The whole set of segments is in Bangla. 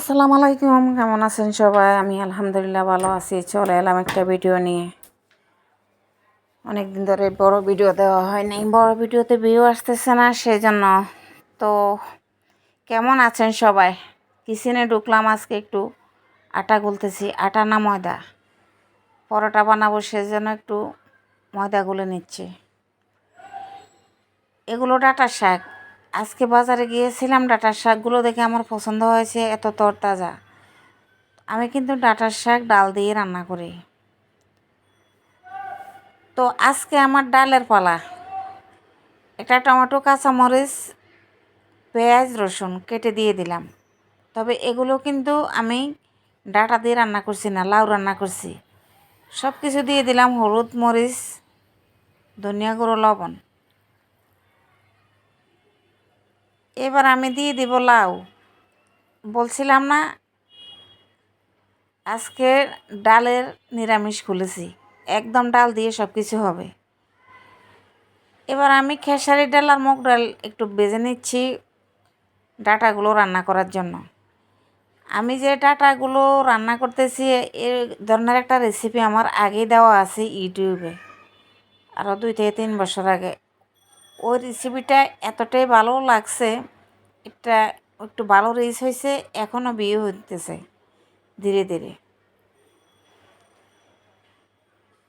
আসসালামু আলাইকুম, কেমন আছেন সবাই? আমি আলহামদুলিল্লাহ ভালো আছি। চলে এলাম একটা ভিডিও নিয়ে। অনেক দিন ধরে বড় ভিডিও দেওয়া হয়নি বড় ভিডিওতে ভিউ আসতেছে না সেই জন্য তো, কেমন আছেন সবাই? কিচেনে ঢুকলাম আজকে একটু, আটা গুলতেছি। আটা না ময়দা। পরোটা বানাবো, সেজন্য একটু ময়দা গুলে নিচ্ছি। এগুলো ডাটা শাক। আজকে বাজারে গিয়েছিলাম, ডাটার শাকগুলো দেখে আমার পছন্দ হয়েছে, এত তরতাজা। আমি কিন্তু ডাটার শাক ডাল দিয়ে রান্না করি। তো আজকে আমার ডালের পালা। একটা টমেটো, কাঁচামরিচ, পেঁয়াজ, রসুন কেটে দিয়ে দিলাম। তবে এগুলো কিন্তু আমি ডাটা দিয়ে রান্না করছি না, লাউ রান্না করছি। সব কিছু দিয়ে দিলাম হলুদ, মরিচ, ধনিয়া গুঁড়ো, লবণ। এবার আমি দিয়ে দিব লাউ। বলছিলাম না, আজকে ডালের নিরামিষ খুলেছি। একদম ডাল দিয়ে সব কিছু হবে। এবার আমি খেসারি ডাল আর মুগ ডাল একটু বেজে নিচ্ছি ডাটাগুলো রান্না করার জন্য। আমি যে ডাটাগুলো রান্না করতেছি, এ ধরনের একটা রেসিপি আমার আগেই দেওয়া আছে ইউটিউবে। আরও দুই থেকে তিন বছর আগে। ওই রেসিপিটা এতটাই ভালো লাগছে, এটা একটু ভালো রিচ হয়েছে এখনও বিয়ে হইতেছে, ধীরে ধীরে।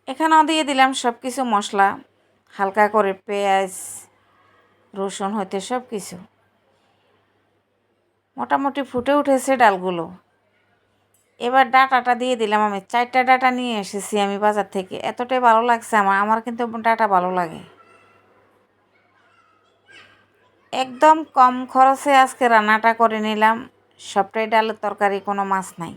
এখানেও দিয়ে দিলাম সব কিছু মশলা, হালকা করে পেঁয়াজ, রসুন হইতে সব কিছু মোটামুটি ফুটে উঠেছে ডালগুলো। এবার ডাটাটা দিয়ে দিলাম আমি, চারটা ডাটা নিয়ে এসেছি আমি বাজার থেকে, এতটাই ভালো লাগছে আমার আমার কিন্তু ডাটা ভালো লাগে। একদম কম খরচে আজকে রান্নাটা করে নিলাম। সবটাই ডালের তরকারি, কোনো মাছ নাই।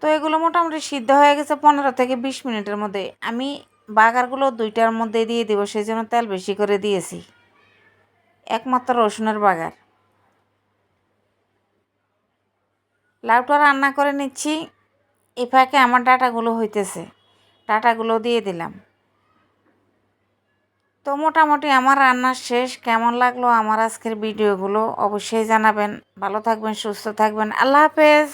তো এগুলো মোটামুটি সিদ্ধ হয়ে গেছে পনেরো থেকে বিশ মিনিটের মধ্যে। আমি বাগারগুলো দুইটার মধ্যে দিয়ে দেবো সেই জন্য তেল বেশি করে দিয়েছি। একমাত্র রসুনের বাগার। লাউটা রান্না করে নিচ্ছি। এ ফাঁকে আমার ডাটাগুলো হইতেছে। ডাটাগুলো দিয়ে দিলাম। তো মোটামুটি আমার রান্না শেষ। কেমন লাগল আমার আজকের ভিডিওগুলো? অবশ্যই জানাবেন। ভালো থাকবেন, সুস্থ থাকবেন। আল্লাহ হাফেজ।